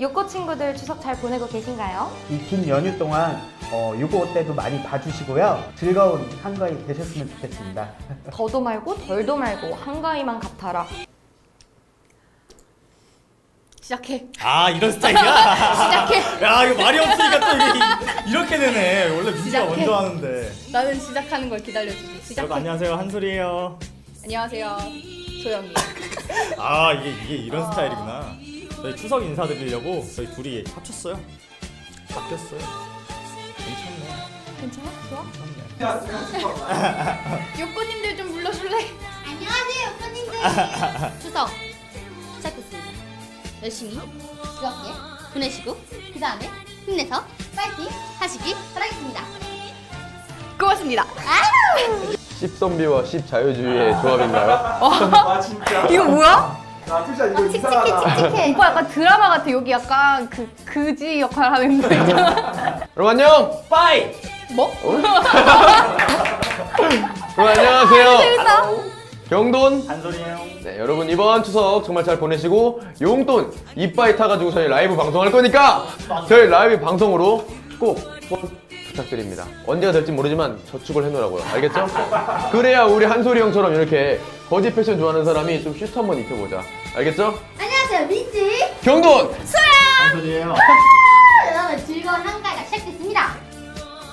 요코 친구들 추석 잘 보내고 계신가요? 이 긴 연휴 동안 어, 유고 때도 많이 봐주시고요. 즐거운 한가위 되셨으면 좋겠습니다. 더도 말고 덜도 말고 한가위만 같아라. 시작해. 아 이런 스타일이야? 시작해. 야 이거 말이 없으니까 또 이게 이- 이렇게 되네 원래 민지가 시작해. 먼저 하는데 나는 시작하는 걸 기다려주지. 시작해. 여러분 안녕하세요 한솔이에요 안녕하세요. 소영이. 아 이게 이게 이런 아. 스타일이구나 저희 추석 인사드리려고 저희 둘이 합쳤어요 바뀌었어요 괜찮네 괜찮아? 좋아? 요코님들 좀 불러줄래? 안녕하세요, 오빠님들. 추석 시작했습니다. 열심히 즐겁게 보내시고 그 다음에 힘내서 파이팅 하시길 바라겠습니다. 고맙습니다. 씹선비와 씹자유주의의 조합인가요? 아 진짜. 이거 뭐야? 아 투샷 이거 칙칙해 이상하다. 칙칙해. 오빠 약간 드라마 같아. 여기 약간 그 그지 역할 하는 거 있잖아. 여러분 안녕! 빠이 뭐? 여러분 안녕하세요! 재밌다. 경돈! 한솔이에요 네, 여러분 이번 추석 정말 잘 보내시고 용돈 이빠이 타가지고 저희 라이브 방송할 거니까 저희 라이브 방송으로 꼭 후원 부탁드립니다. 언제가 될지 모르지만 저축을 해놓으라고요. 알겠죠? 그래야 우리 한솔이 형처럼 이렇게 거지 패션 좋아하는 사람이 좀 슈트 한번 입혀보자. 알겠죠? 안녕하세요, 민지. 경돈! 한솔이에요 여러분 즐거운 한가위가 시작됐습니다.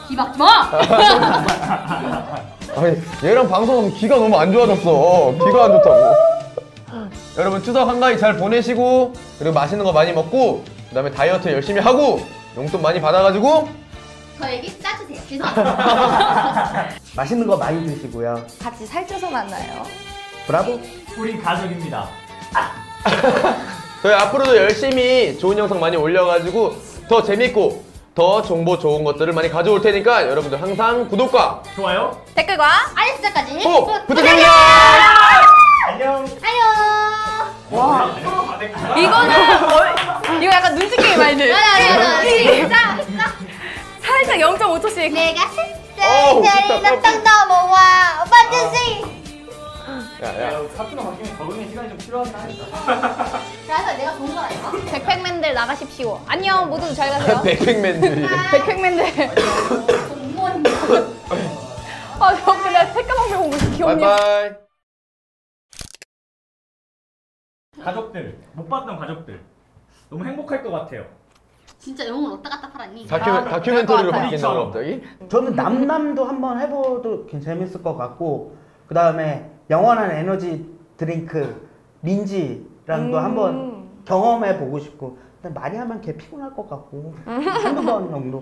기박지 마. 아니 얘랑 방송하면 기가 너무 안 좋아졌어. 기가 안 좋다고. 여러분 추석 한가위 잘 보내시고 그리고 맛있는 거 많이 먹고 그다음에 다이어트 열심히 하고 용돈 많이 받아가지고 저에게 짜주세요. 죄송합니다. 맛있는 거 많이 드시고요. 같이 살쪄서 만나요. 브라보. 우리 가족입니다. 저희 앞으로도 열심히 좋은 영상 많이 올려가지고 더 재밌고 더 정보 좋은 것들을 많이 가져올 테니까 여러분들 항상 구독과 좋아요, 댓글과 알림 설정까지 꼭 부탁드립니다. 안녕. 안녕. 와. 이거는 이거 약간 눈치 게임 아니지? 맞아 맞아. 진짜. 5초씩. 내가 어우, 진짜 슬슬 깜짝- 딱 넘어와. 오빠 아. 주시. 야야 사투나 바뀌면 적응의 시간이 좀 필요하긴 하니까. 그래서 내가 좋은 거 아니야? 백팩맨들 나가십시오. 안녕 모두 잘 가세요. 백팩맨들이 아. 백팩맨들. 아, 저 근데 새까만 보고 무슨 기억나. 바이 가족들 못 봤던 가족들 너무 행복할 것 같아요. 진짜 영혼 어디다 갖다 팔았니? 다큐, 아, 다큐멘터리로 같아요. 갑자기? 저는 남남도 한번 해봐도 괜- 재밌을 것 같고 그 다음에 영원한 에너지 드링크 민지랑도 음. 한번 경험해 보고 싶고 근데 많이 하면 걔 피곤할 것 같고 한두 번 정도